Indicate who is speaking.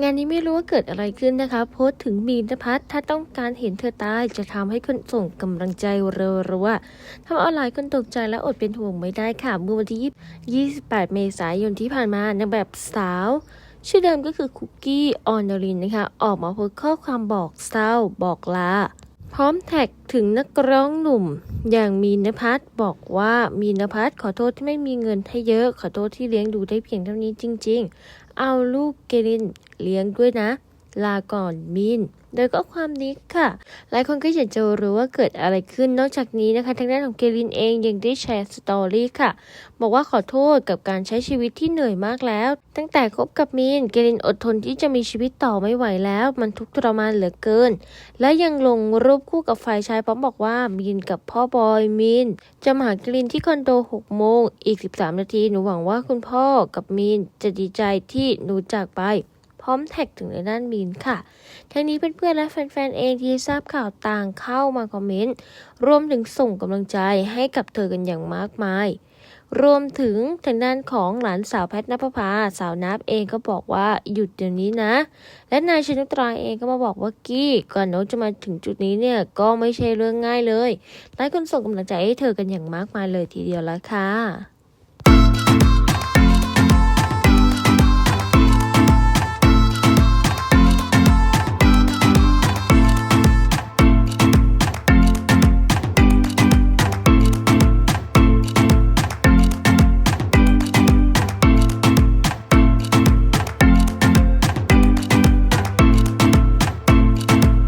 Speaker 1: งานนี้ไม่รู้ว่าเกิดอะไรขึ้นนะคะ โพสต์ถึงมีนพัทถ้าต้องการเห็นเธอตายจะทำให้คนส่งกำลังใจรัวๆทำเอาหลายคนตกใจและอดเป็นห่วงไม่ได้ค่ะเมื่อวันที่ 28 เมษายนที่ผ่านมานางแบบสาว ชื่อเดิมก็คือคุกกี้ออนนลินนะคะ ออกมาโพสต์ข้อความบอกเศร้าบอกลา พร้อมแท็กถึงนักร้องหนุ่ม อย่างมีนพัฒน์บอกว่ามีนพัฒน์ขอโทษที่ไม่มีเงินให้เยอะ ขอโทษที่เลี้ยงดูได้เพียงเท่านี้จริง ๆ เอาลูกเกลินเลี้ยงด้วยนะ ลาก่อนมิน โดยก็ความนี้ค่ะ หลายคนก็อยากจะรู้ว่าเกิดอะไรขึ้น นอกจากนี้นะคะ ทางด้านของเกลินเองยังได้แชร์สตอรี่ค่ะ บอกว่าขอโทษกับการใช้ชีวิตที่เหนื่อยมากแล้ว ตั้งแต่คบกับมีนเกลินอดทนที่จะมีชีวิตต่อไม่ไหวแล้ว มันทุกข์ทรมานเหลือเกิน และยังลงรูปคู่กับฝ่ายชายพร้อมบอกว่ามีนกับพ่อบอยมีนจะมาหากลินที่คอนโด6โมงอีก 13 นาที หนูหวังว่าคุณพ่อกับมีนจะดีใจที่หนูจากไป ร้อมแท็กถึงในด้านมีนค่ะ ทั้งนี้เพื่อนๆและแฟนๆเองที่ทราบข่าวต่างเข้ามาคอมเมนต์ รวมถึงส่งกำลังใจให้กับเธอกันอย่างมากมาย รวมถึงทางด้านของหลานสาวแพทนภพาสาวนับเองก็บอกว่าหยุดเดี๋ยวนี้นะ และนายชนุตราเองก็มาบอกว่ากี้ก่อนน้องจะมาถึงจุดนี้เนี่ยก็ไม่ใช่เรื่องง่ายเลยหลายคนส่งกำลังใจให้เธอกันอย่างมากมายเลยทีเดียวละค่ะ